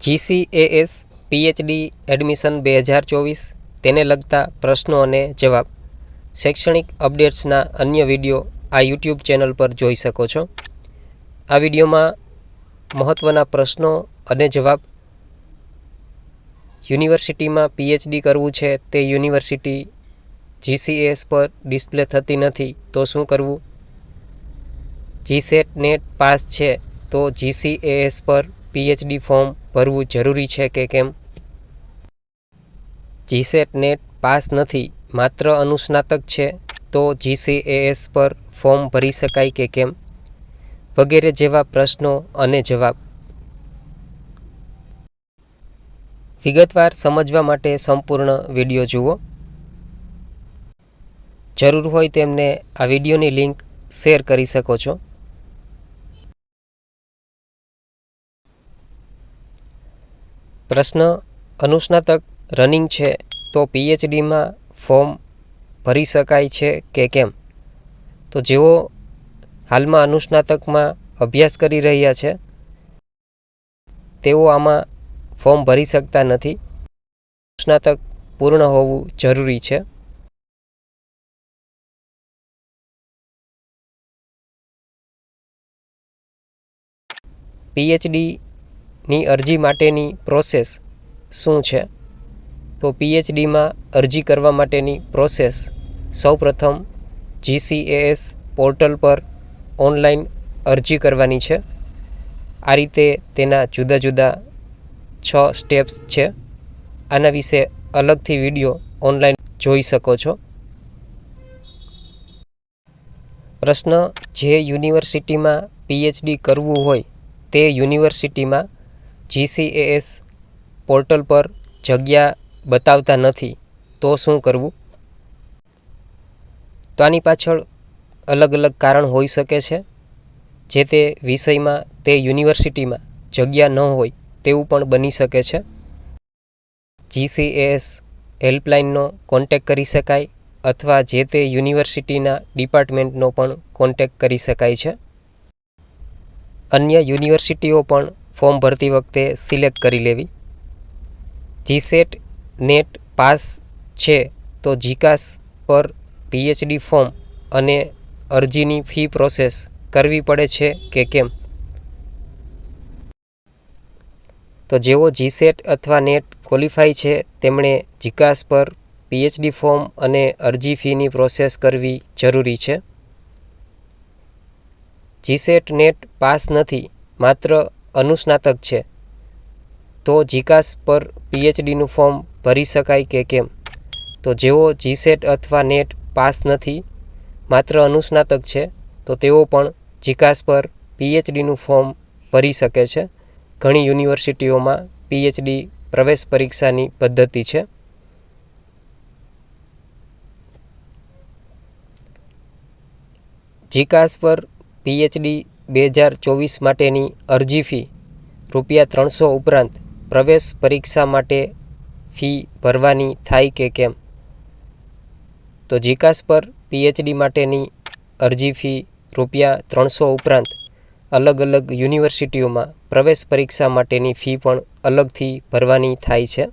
GCAS PhD admission બે હજાર ચોવીસ તેને લગતા પ્રશ્નો અને જવાબ. શૈક્ષણિક અપડેટ્સના અન્ય વીડિયો આ યુટ્યુબ ચેનલ પર જોઈ શકો છો. આ વિડીયોમાં મહત્ત્વના પ્રશ્નો અને જવાબ. યુનિવર્સિટીમાં પીએચડી કરવું છે તે યુનિવર્સિટી જીસીએસ પર ડિસ્પ્લે થતી નથી તો શું કરવું? જીસેટ નેટ પાસ છે તો જીસીએએસ પર પીએચડી ફોર્મ ભરવું જરૂરી છે કે કેમ? જીસેટ નેટ પાસ નથી, માત્ર અનુસ્નાતક છે, તો જીસીએએસ પર ફોર્મ ભરી શકાય કે કેમ? વગેરે જેવા પ્રશ્નો અને જવાબ. વિગતવાર સમજવા માટે સંપૂર્ણ વીડિયો જુઓ. જરૂર હોય તેમને આ વિડીયોની લિંક શેર કરી શકો છો. પ્રશ્ન, અનુસ્નાતક રનિંગ છે તો પીએચડીમાં ફોર્મ ભરી શકાય છે કે કેમ? તો જેઓ હાલમાં અનુસ્નાતકમાં અભ્યાસ કરી રહ્યા છે, તેઓ આમાં ફોર્મ ભરી શકતા નથી. સ્નાતક પૂર્ણ હોવું જરૂરી છે. પીએચડીની અરજી માટેની પ્રોસેસ શું છે? તો પીએચડીમાં અરજી કરવા માટેની પ્રોસેસ સૌપ્રથમ જીસીએએસ પોર્ટલ પર ઓનલાઈન અરજી કરવાની છે. આ રીતે તેના જુદા જુદા છ સ્ટેપ્સ છે. આના વિશે અલગથી વીડિયો ઓનલાઈન જોઈ શકો છો. પ્રશ્ન જે યુનિવર્સિટીમાં પીએચડી કરવું હોય તે યુનિવર્સિટીમાં જીસીએએસ પોર્ટલ પર જગ્યા બતાવતા નથી, તો શું કરવું? તો આની પાછળ અલગ અલગ કારણ હોઈ શકે છે, જે તે વિષયમાં, તે યુનિવર્સિટીમાં જગ્યા ન હોય તેવું પણ બની શકે છે. જીસીએએસ હેલ્પલાઇનનો કોન્ટેક કરી શકાય અથવા જે તે યુનિવર્સિટીના ડિપાર્ટમેન્ટનો પણ કોન્ટેક કરી શકાય છે. અન્ય યુનિવર્સિટીઓ પણ ફોર્મ ભરતી વખતે સિલેક્ટ કરી લેવી. જીસેટ નેટ પાસ છે તો જીકાસ પર પીએચડી ફોર્મ અને અરજીની ફી પ્રોસેસ કરવી પડે છે કે કેમ? તો જેઓ જીસેટ અથવા નેટ ક્વોલિફાય છે, તેમણે જીકાસ પર પીએચડી ફોર્મ અને અરજી ફીની પ્રોસેસ કરવી જરૂરી છે. જીસેટ નેટ પાસ નથી, માત્ર અનુસ્નાતક છે. તો જીકાસ પર પીએચડીનું ફોર્મ ભરી શકાય કે કેમ? તો જેઓ જીસેટ અથવા નેટ પાસ નથી, માત્ર અનુસ્નાતક છે, તો તેઓ પણ જીકાસ પર પીએચડીનું ફોર્મ ભરી શકે છે. ઘણી યુનિવર્સિટીઓમાં પીએચડી પ્રવેશ પરીક્ષાની પદ્ધતિ છે. જીકાસ પર પીએચડી બે હજાર ચોવીસ માટેની અરજી ફી, રૂપિયા ત્રણસો ઉપરાંત પ્રવેશ પરીક્ષા માટે ફી ભરવાની થાય કે કેમ? તો જીકાસ પર પીએચડી માટેની અરજી ફી, રૂપિયા ત્રણસો ઉપરાંત અલગ અલગ યુનિવર્સિટીઓમાં પ્રવેશ પરીક્ષા માટેની ફી પણ અલગથી ભરવાની થાય છે.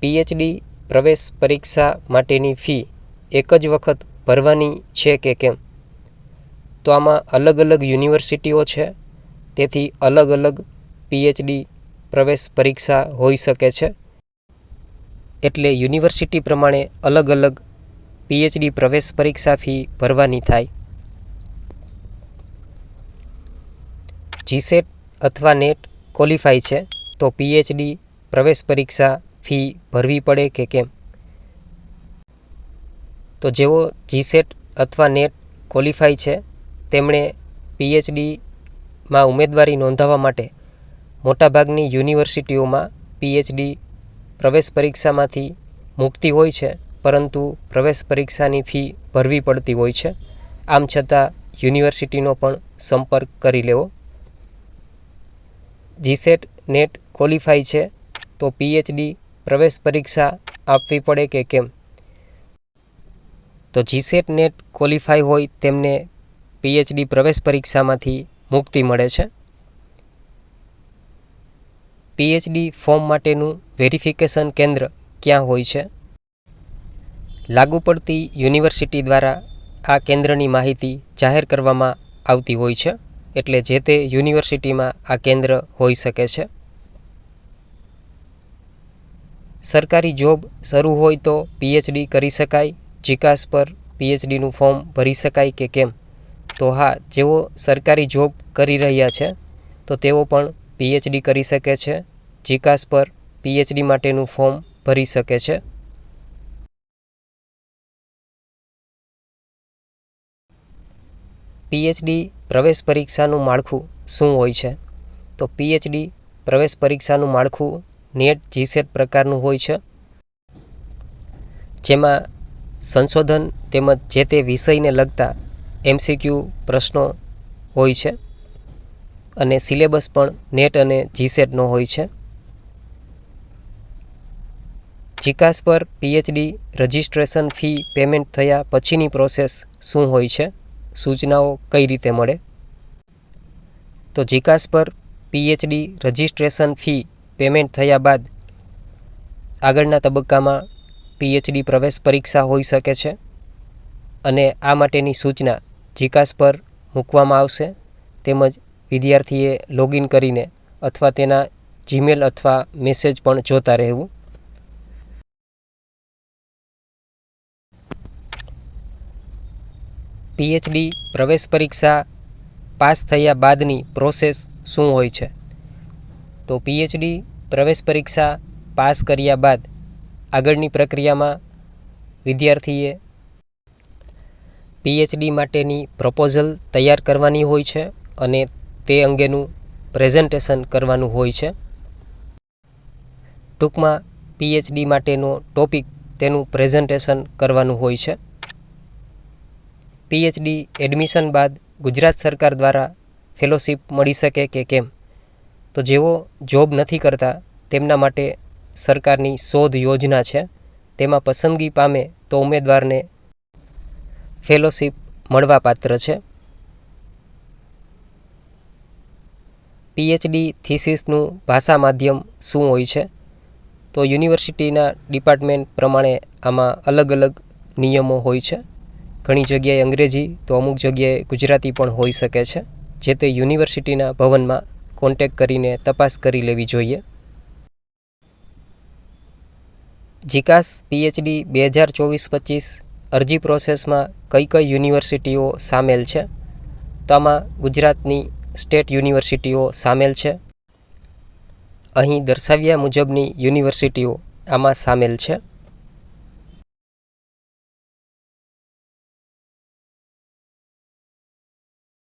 પીએચડી પ્રવેશ પરીક્ષા માટેની ફી એક જ વખત ભરવાની છે કે કેમ? તો આમાં અલગ અલગ યુનિવર્સિટીઓ છે, તેથી અલગ અલગ પીએચડી પ્રવેશ પરીક્ષા હોઈ શકે છે. એટલે યુનિવર્સિટી પ્રમાણે અલગ અલગ પીએચડી પ્રવેશ પરીક્ષા ફી ભરવાની થાય. જીસેટ અથવા નેટ ક્વોલિફાય છે, તો પીએચડી પ્રવેશ પરીક્ષા ફી ભરવી પડે કે કેમ? તો જેઓ જીસેટ અથવા નેટ ક્વોલિફાય છે, તેમણે પીએચડીમાં ઉમેદવારી નોંધાવવા માટે મોટાભાગની યુનિવર્સિટીઓમાં પીએચડી પ્રવેશ પરીક્ષામાંથી મુક્તિ હોય છે, પરંતુ પ્રવેશ પરીક્ષાની ફી ભરવી પડતી હોય છે. આમ છતાં યુનિવર્સિટીનો પણ સંપર્ક કરી લેવો. જીસેટ નેટ ક્વોલિફાય છે, તો પીએચડી પ્રવેશ પરીક્ષા આપવી પડે કે કેમ? તો જીસેટ નેટ ક્વોલિફાય હોય તેમને પીએચડી પ્રવેશ પરીક્ષામાંથી મુક્તિ મળે છે. પીએચડી ફોર્મ માટેનું વેરિફિકેશન કેન્દ્ર ક્યાં હોય છે? લાગુ પડતી યુનિવર્સિટી દ્વારા આ કેન્દ્રની માહિતી જાહેર કરવામાં આવતી હોય છે, એટલે જે તે યુનિવર્સિટીમાં આ કેન્દ્ર હોઈ શકે છે. સરકારી જોબ શરૂ હોય તો પીએચડી કરી શકાય જીકાસ પર પીએચડીનું ફોર્મ ભરી શકાય કે કેમ? તો હા, જેઓ સરકારી જોબ કરી રહ્યા છે, તો તેઓ પણ પીએચડી કરી શકે છે, જીકાસ પર પીએચડી માટેનું ફોર્મ ભરી શકે છે. પીએચડી પ્રવેશ પરીક્ષાનું માળખું શું હોય છે? તો પીએચડી પ્રવેશ પરીક્ષાનું માળખું નેટ જીસેટ પ્રકારનું હોય છે, જેમાં સંશોધન તેમજ જે તે વિષયને લગતા એમસીક્યુ પ્રશ્નો હોય છે અને સિલેબસ પણ નેટ અને જીસેટનો હોય છે. જીકાસ પર પીએચડી રજિસ્ટ્રેશન ફી પેમેન્ટ થયા પછીની પ્રોસેસ શું હોય છે? સૂચનાઓ કઈ રીતે મળે? તો જીકાસ પર પીએચડી રજિસ્ટ્રેશન ફી પેમેન્ટ થયા બાદ આગળના તબક્કામાં પીએચડી પ્રવેશ પરીક્ષા હોઈ શકે છે અને આ માટેની સૂચના જીકાસ પર મૂકવામાં આવશે. તેમજ વિદ્યાર્થીએ લોગિન કરીને અથવા તેના જીમેલ અથવા મેસેજ પણ જોતા રહેવું. પીએચડી પ્રવેશ પરીક્ષા પાસ થયા બાદની પ્રોસેસ શું હોય છે? તો પીએચડી પ્રવેશ પરીક્ષા પાસ કર્યા બાદ આગળની પ્રક્રિયામાં વિદ્યાર્થીએ પીએચડી માટેની પ્રપોઝલ તૈયાર કરવાની હોય છે અને તે અંગેનું પ્રેઝન્ટેશન કરવાનું હોય છે. ટૂંકમાં પીએચડી માટેનો ટોપિક તેનું પ્રેઝન્ટેશન કરવાનું હોય છે. પીએચડી એડમિશન બાદ ગુજરાત સરકાર દ્વારા ફેલોશીપ મળી શકે કે કેમ? તો જેઓ જોબ નથી કરતા તેમના માટે સરકારની શોધ યોજના છે. તેમાં પસંદગી પામે તો ઉમેદવારને ફેલોશિપ મળવાપાત્ર છે. પીએચડી થીસીસનું ભાષા માધ્યમ શું હોય છે? તો યુનિવર્સિટીના ડિપાર્ટમેન્ટ પ્રમાણે આમાં અલગ અલગ નિયમો હોય છે. ઘણી જગ્યાએ અંગ્રેજી તો અમુક જગ્યાએ ગુજરાતી પણ હોઈ શકે છે. જે તે યુનિવર્સિટીના ભવનમાં કોન્ટેક કરીને તપાસ કરી લેવી જોઈએ. જીકાસ પીએચડી બે હજાર ચોવીસ પચીસ અરજી પ્રોસેસમાં કઈ કઈ યુનિવર્સિટીઓ સામેલ છે? તો આમાં ગુજરાતની સ્ટેટ યુનિવર્સિટીઓ સામેલ છે. અહીં દર્શાવ્યા મુજબની યુનિવર્સિટીઓ આમાં સામેલ છે.